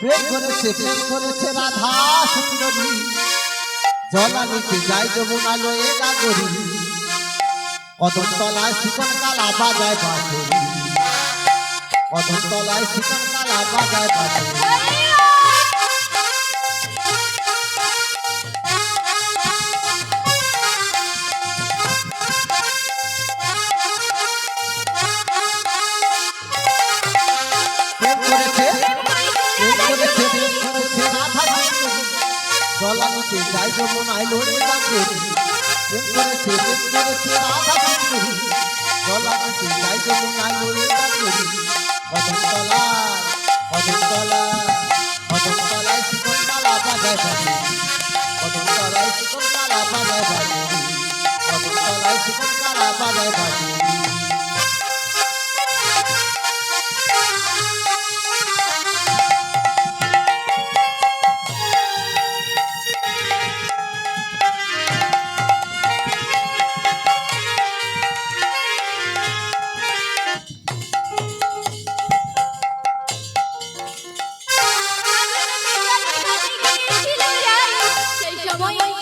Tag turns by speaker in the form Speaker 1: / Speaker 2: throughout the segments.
Speaker 1: প্রেম করেছে প্রেম করেছে রাধা সুন্দরী। জলানিতে যাই যমুনা লয়ে গাগরি কদম তলায় শিকন কালা বাজায় বাঁশরি কদম তলায় শিকন কালা বাজায় বাঁশরি জলানিতে যাই যমুনায় লয়ে গাগরি প্রেম করেছে প্রেম করেছে, রাধা সুন্দরী জলানিতে যাই যমুনায় লয়ে গাগরি কদম তলায় কদম তলায় শিকন কালা বাজায় বাঁশরি কদম তলায় শিকন কালা বাজায় বাঁশরি কদম শিকন কালা বাজায় বাঁশরি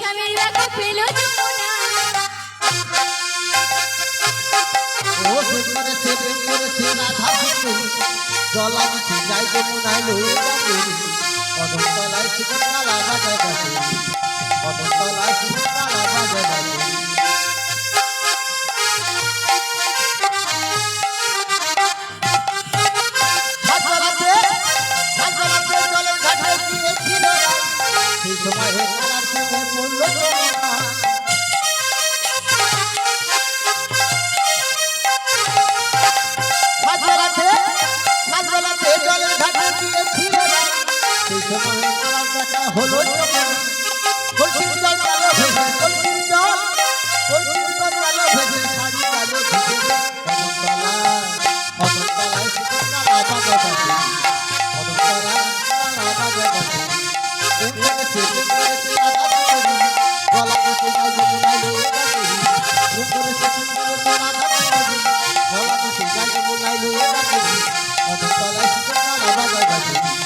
Speaker 2: স্বামীর দেখা পেল যমুনা।
Speaker 1: ও প্রেম করেছে প্রেম করেছে রাধা সুন্দরী জলা দিতে যাই যমুনায় লয়ে যাবে। কদম তলায় শিকন কালা বাজায় বাজে কদম তলায় শিকন কালা বাজায় বাজে হাজারাতে হাজারাতে দেখা হলো কলসির জল কালো ভেসে কলসির জল কলসির জল কালো ভেসে শাড়ি কালো ভেসে কদম তলায়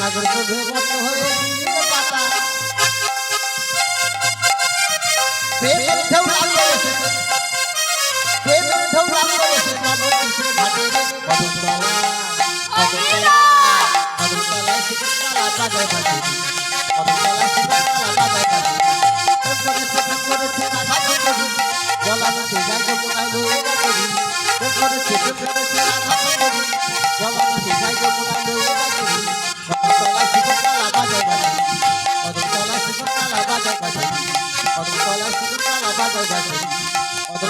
Speaker 1: নাগর চোখে নষ্ট হয়ে কাটা প্রেমের ঢেউ লাগল এসে প্রেমের ঢেউ লাগল এসে নবর কিসের ঘাটে রে কদম তলা কদম তলা কদম তলায় শিকল কালা বাজায় বাজে কদম তলায় শিকল কালা বাজায় বাজে প্রেম করেছে করেছে রাধা সুন্দরী জলানিতে যাই যমুনায় লয়ে প্রেম করেছে প্রেম করেছে রাধা সুন্দরী জলানিতে যাই যমুনায় লয়ে যাবে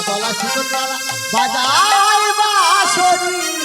Speaker 1: কালা বাজায় বাজে কদম বাজার